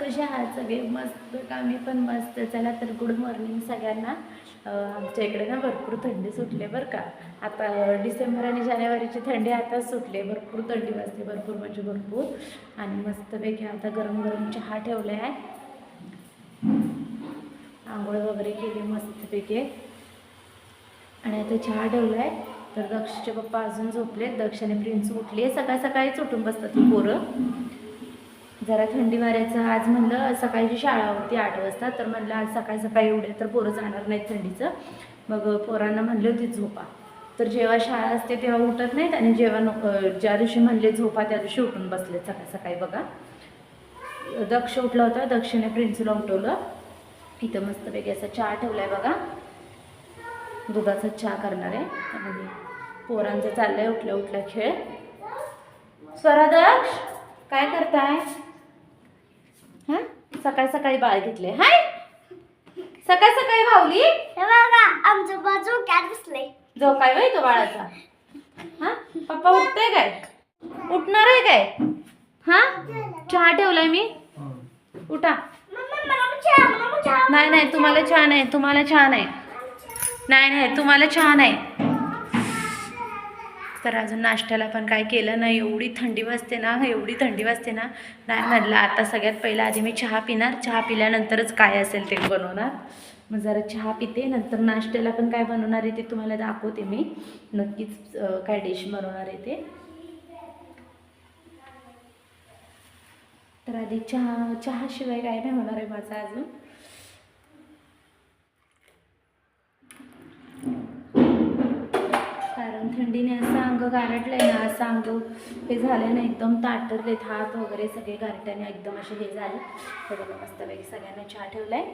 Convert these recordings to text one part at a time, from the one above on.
कसे आहात? सगळे मस्त का? पण मस्त. चला तर गुड मॉर्निंग सगळ्यांना. आमच्या इकडे ना भरपूर थंडी सुटले बरं का. आता डिसेंबर आणि जानेवारीची थंडी आता सुटले भरपूर थंडी वाजते भरपूर म्हणजे भरपूर. आणि मस्तपैकी आता गरम गरम चहा ठेवले आहे आंघोळ वगैरे केली मस्तपैकी. आणि आता चहा ठेवला आहे तर दक्षचे पप्पा अजून झोपले दक्ष आणि प्रिन्स उठली आहे. सकाळ सकाळीच उठून बसतात पोरं. जरा थंडी वाऱ्याचं आज म्हणलं सकाळची शाळा होती आठ वाजता तर म्हणलं आज सकाळी सकाळी एवढे तर पोरं जाणार नाहीत थंडीचं. मग पोरांना म्हणले होती झोपा. तर जेव्हा शाळा असते तेव्हा उठत नाहीत आणि जेव्हा नको ज्या दिवशी म्हणले झोपा त्या दिवशी उठून बसले सकाळी सकाळी बघा. दक्ष उठला होता दक्षिणे प्रिन्सला उठवलं. इथं मस्तपैकी असा चहा ठेवला आहे बघा. दुधाचा चहा करणार आहे. आणि पोरांचं चाललंय उठल्या उठल्या खेळ स्वरादक्ष काय करताय? हा? सकाळी सकाळी बाळ घेतले हाय! सकाळी सकाळी भावली हे बघा आमचं बाजू कॅट बसले जो काय बाई तो बाळाचा. हा? पप्पा उठते काय? उठणार आहे काय? हा? चहा ठेवलाय मी. उठा. नाही नाही तुम्हाला छान आहे तुम्हाला छान आहे नाही नाही तुम्हाला छान आहे तर अजून नाश्त्याला पण काय केलं नाही. एवढी थंडी वाजते ना एवढी थंडी वाजते ना. नाही म्हणलं आता सगळ्यात पहिलं आधी मी चहा पिणार. चहा पिल्यानंतरच काय असेल ते बनवणार. मग जरा चहा पिते नंतर नाश्त्याला पण काय बनवणार आहे ते तुम्हाला दाखवते मी. नक्कीच काय डिश बनवणार आहे ते. तर आधी चहा चहाशिवाय काय नाही होणार आहे माझा अजून कारण थंडीने असं अंग गारटलं आहे ना असं अंग हे झालं ना एकदम ताटरलेत हात वगैरे सगळे गारट्याने एकदम असे हे झाले. हे बघा मस्तपैकी सगळ्यांना चहा ठेवलाय.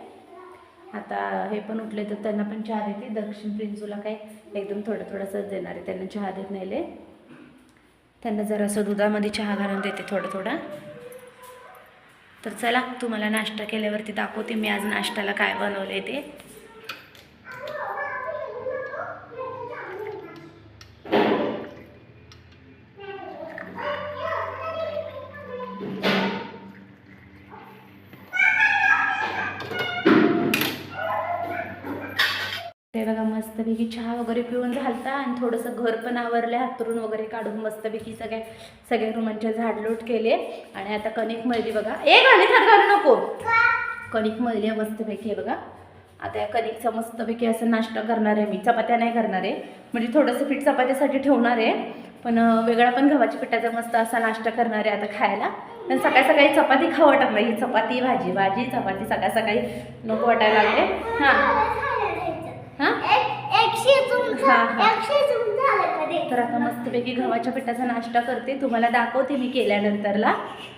आता हे पण उठले तर त्यांना पण चहा देते. दक्षिण प्रिन्सूला काय एकदम थोडं थोडंसंच देणार आहे. त्यांना चहा देत नाहीले. त्यांना जरासं दुधामध्ये चहा घालून देते थोडं थोडं. तर चला तुम्हाला नाश्ता केल्यावरती दाखवते मी आज नाश्त्याला काय बनवले ते. मस्तपैकी चहा वगैरे पिऊन झालता आणि थोडंसं घर पण आवरलं हातरून वगैरे काढून मस्तपैकी सगळ्या सगळ्या रुमांचे झाडलोट केले. आणि आता कणिक मळली बघा. ए गाणी हात घालू नको. कणिक मळली आहे मस्तपैकी आहे बघा. आता या कणिकचा मस्तपैकी असं नाश्ता करणार आहे मी. चपात्या नाही करणार आहे. म्हणजे थोडंसं पीठ चपात्यासाठी ठेवणार आहे. पण वेगळा पण गव्हाच्या पिठाचा मस्त असा नाश्ता करणार आहे आता खायला. पण सकाळी सकाळी चपाती खाऊ वाटत नाही. ही चपाती भाजी भाजी चपाती सकाळ सकाळी नको वाटायला लागले. हां. हा, हा. तर आता मस्तपैकी गव्हाच्या पिठाचा नाश्ता करते. तुम्हाला दाखवते मी केल्यानंतरला.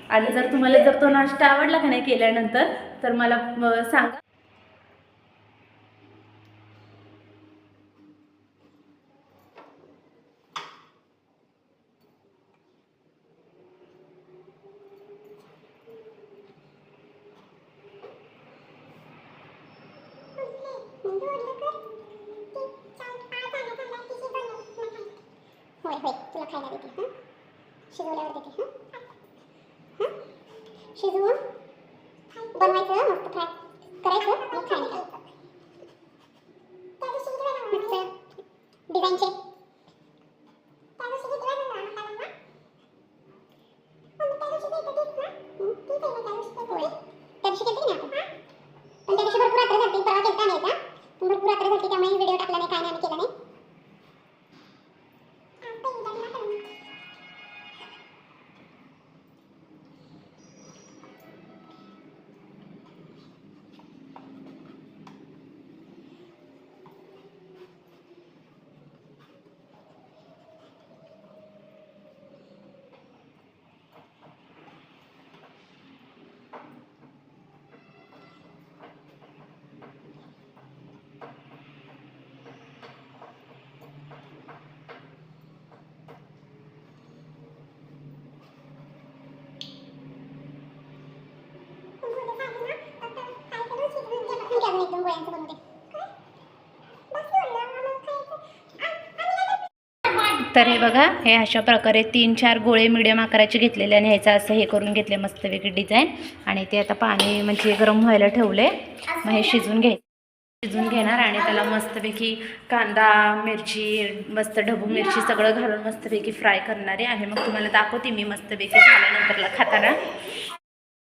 आणि जर तुम्हाला जर तो नाश्ता आवडला का नाही केल्यानंतर तर मला सांगा. तुला खायला देते हां? शिजवल्यावर देते हां? हं? शिजवून बनवायचं मस्त फ्राय करायचं आणि खायला मस्त डिझाईनचे त्या दिवशी केली ना आपण पण त्या दिवशी भरपूर रात्र झाली परवा केलता नाही का पण भरपूर रात्र झाली त्यामुळे व्हिडिओ टाकला नाही काय नाही आम्ही केला नाही गोळ्यांचं बनवते तर हे बघा हे अशा प्रकारे तीन चार गोळे मिडियम आकाराचे घेतलेले आणि ह्याचं असं हे करून घेतले मस्तपैकी डिझाईन आणि ते आता पाणी म्हणजे गरम व्हायला ठेवले मग हे शिजून घे शिजून घेणार आणि त्याला मस्तपैकी कांदा मिरची मस्त ढबू मिरची सगळं घालून मस्तपैकी फ्राय करणारे आहे. मग तुम्हाला दाखवते मी मस्तपैकी झाल्यानंतरला खाताना.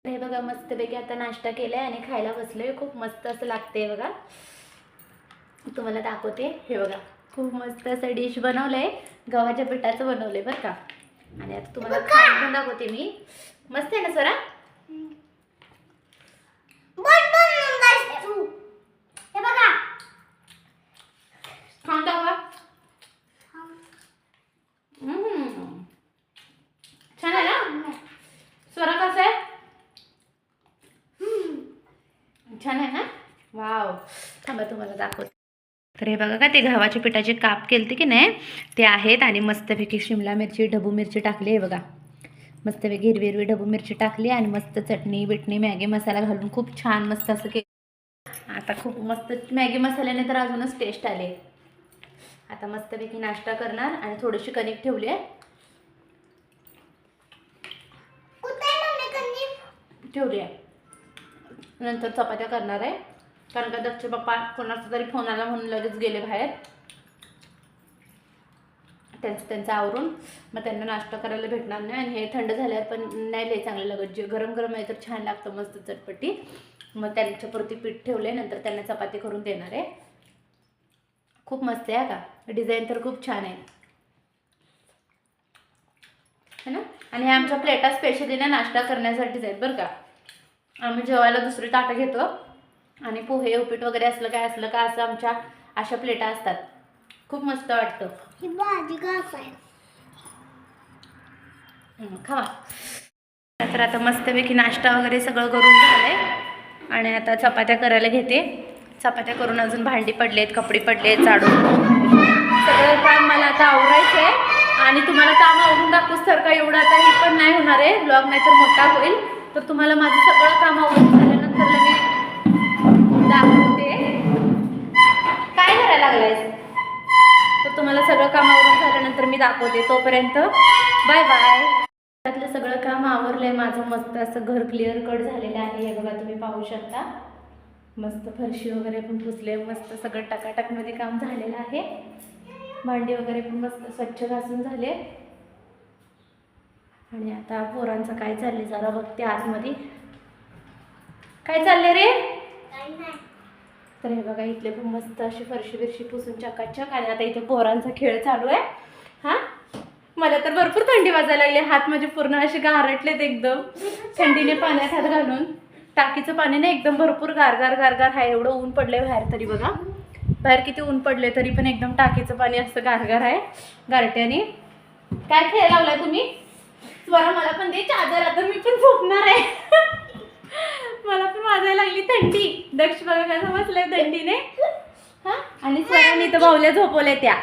हे बघा मस्तपैकी आता नाश्ता केलाय आणि खायला बसलोय. खूप मस्त असं लागते बघा. तुम्हाला दाखवते. हे बघा खूप मस्त असं डिश बनवलंय. गव्हाच्या पिठाचं बनवलंय बरं का. आणि आता तुम्हाला खाऊन दाखवते मी. मस्त आहे ना स्वरा बोल बोल नंबर तू हे बघा खाऊन दाखवा हम्म. छान आहे ना स्वरा कसं आहे छान आहे ना वाव थांबा तुम्हाला दाखवते. तर हे बघा का ते गव्हाच्या पिठाचे काप केलते की नाही ते आहेत आणि मस्तपैकी शिमला मिरची ढबू मिरची टाकली आहे बघा. मस्तपैकी हिरवी हिरवी ढबू मिरची टाकली आणि मस्त चटणी बिटणी मॅगी मसाला घालून खूप छान मस्त असं के आता खूप मस्त मॅगी मसाल्याने तर अजूनच टेस्ट आले आता मस्तपैकी नाश्ता करणार आणि थोडीशी कणिक ठेवली आहे. ठेवली आहे. नंतर चपात्या करणार आहे. कारण का दक्ष पप्पा कोणाचा तरी फोन आला म्हणून लगेच गेले बाहेर. त्यांचं त्यांचं आवरून मग त्यांना नाश्ता करायला भेटणार नाही आणि हे थंड झाल्यावर पण नाही लय चांगलं लागत. जे गरम गरम आहे तर छान लागतं मस्त चटपटी. मग त्यांच्यापुरती पीठ ठेवले नंतर त्यांना चपाती करून देणार आहे. खूप मस्त आहे का? डिझाईन तर खूप छान आहे. है ना? आणि हे आमच्या प्लेटा स्पेशली ना नाश्ता करण्यासाठीच आहेत बरं का. आम्ही जेवायला दुसरी ताटं घेतो. आणि पोहे उपीट वगैरे असलं काय असलं का असं आमच्या अशा प्लेटा असतात. खूप मस्त वाटतं. खावा. तर आता मस्तपैकी नाश्ता वगैरे सगळं करून झालंय. आणि आता चपात्या करायला घेते. चपात्या करून अजून भांडी पडलेत कपडे पडलेत झाडून सगळं काम मला आता आवरायचं आहे आणि तुम्हाला काम आवरून दाखवूच तर का एवढं आता हे पण नाही होणार आहे. ब्लॉग नाही तर मोठा होईल. तर तुम्हाला माझं सगळं काम आवरून झाल्यानंतर दाखवते. काय करायला लागलायस? तर तुम्हाला सगळं काम आवरून झाल्यानंतर मी दाखवते. तोपर्यंत बाय बाय. त्यातलं सगळं काम आवरलंय. माझं मस्त असं घर क्लिअर कट झालेलं आहे. हे बघा तुम्ही पाहू शकता. मस्त फरशी वगैरे पण पुसले. मस्त सगळं टकाटकमध्ये काम झालेलं आहे. भांडी वगैरे पण मस्त स्वच्छ घासून झाले. आणि आता पोरांचं काय चाललंय? जरा बघते आतमध्ये. काय चाललंय रे? तर हे बघा इथले पण मस्त अशी फरशी बिरशी पुसून चकाचक आणि आता इथे पोरांचा खेळ चालू आहे. हा? मला तर भरपूर थंडी वाजायला लागली. हात माझे पूर्ण असे गारटलेत एकदम. थंडीने पाण्यात हात घालून. टाकीचं पाणी ना एकदम भरपूर गारगार गारगार. आहे एवढं ऊन पडलंय बाहेर तरी बघा. बाहेर किती ऊन पडले तरी पण एकदम टाकीचं पाणी असं गारगार आहे. गारट्याने. काय खेळ लावलाय तुम्ही? स्वरा मला पण दे. चादर. आता मी पण झोपणार आहे. मला पण वाजायला लागली थंडी. दक्ष बघा कसं बसलंय थंडीने. हा? आणि स्वराने तर बावल्या झोपवल्या त्या.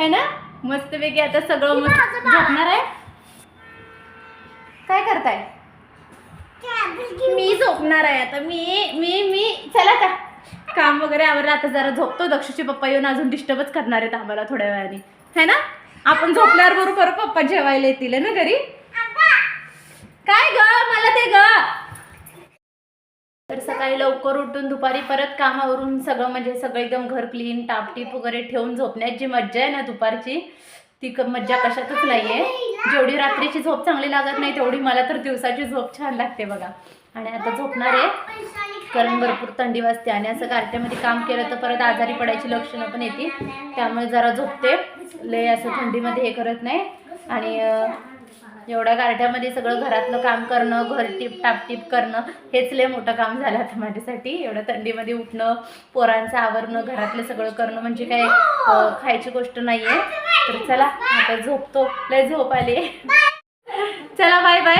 है ना? मस्तपैकी आता सगळं मस्त झोपणार आहे. काय करताय? मी झोपणार आहे आता. मी मी मी. चला का काम वगैरे आवरलं. आता जरा झोपतो. दक्षचे पप्पा येऊन अजून डिस्टर्बच करणार आहेत आम्हाला थोड्या वेळाने. है ना? आपण झोपल्यावर बरोबर पप्पा जेवायला येतील ना घरी? काय ग? मला ते ग. तर सकाळी लवकर उठून दुपारी परत कामावरून सगळं म्हणजे सगळं एकदम घर क्लीन टापटीप वगैरे ठेवून झोपण्यात जी मज्जा आहे ना दुपारची ती क मज्जा कशातच नाही आहे जेवढी रात्रीची झोप चांगली लागत नाही तेवढी मला तर दिवसाची झोप छान लागते बघा. आणि आता झोपणार आहे. कारण भरपूर थंडी वाजते आणि असं गारट्यामध्ये काम केलं तर परत आजारी पडायची लक्षणं पण येतील. त्यामुळे जरा झोपते. लय असं थंडीमध्ये हे करत नाही. आणि एवढ्या गारठ्यामध्ये सगळं घरातलं काम करणं घर टिप टापटीप करणं हेच लय मोठं काम झालं आता माझ्यासाठी. एवढ्या थंडीमध्ये उठणं पोरांचं आवरणं घरातलं सगळं करणं म्हणजे काय खायची गोष्ट नाही आहे तर चला आता झोपतो. लय झोप आली चला बाय बाय.